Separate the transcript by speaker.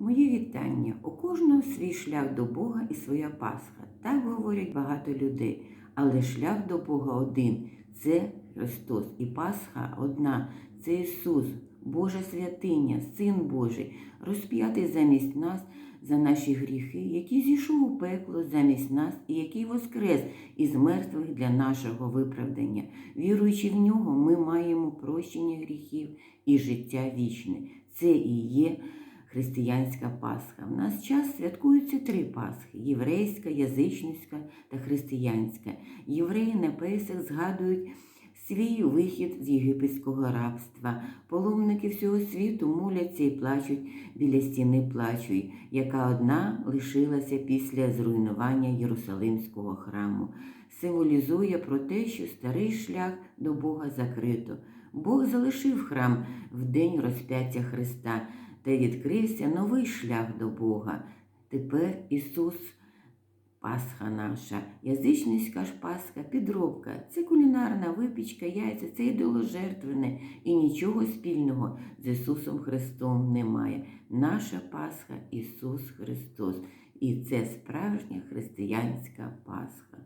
Speaker 1: Моє вітання. У кожного свій шлях до Бога і своя Пасха. Так говорять багато людей. Але шлях до Бога один це Христос. І Пасха одна це Ісус, Божа святиня, Син Божий, розп'ятий замість нас за наші гріхи, який зійшов у пекло замість нас і який воскрес із мертвих для нашого виправдання. Віруючи в нього, ми маємо прощення гріхів і життя вічне. Це і є християнська Пасха. В нас час святкуються три Пасхи: єврейська, язичницька та християнська. Євреї на Песах згадують свій вихід з єгипетського рабства. Паломники всього світу моляться і плачуть біля стіни плачу, яка одна лишилася після зруйнування Єрусалимського храму. Символізує про те, що старий шлях до Бога закрито. Бог залишив храм в день розп'яття Христа та відкрився новий шлях до Бога. Тепер Ісус Пасха наша, язичницька ж Пасха, підробка, це кулінарна випічка, яйця, це ідоложертвене і нічого спільного з Ісусом Христом немає. Наша Пасха Ісус Христос. І це справжня християнська Пасха.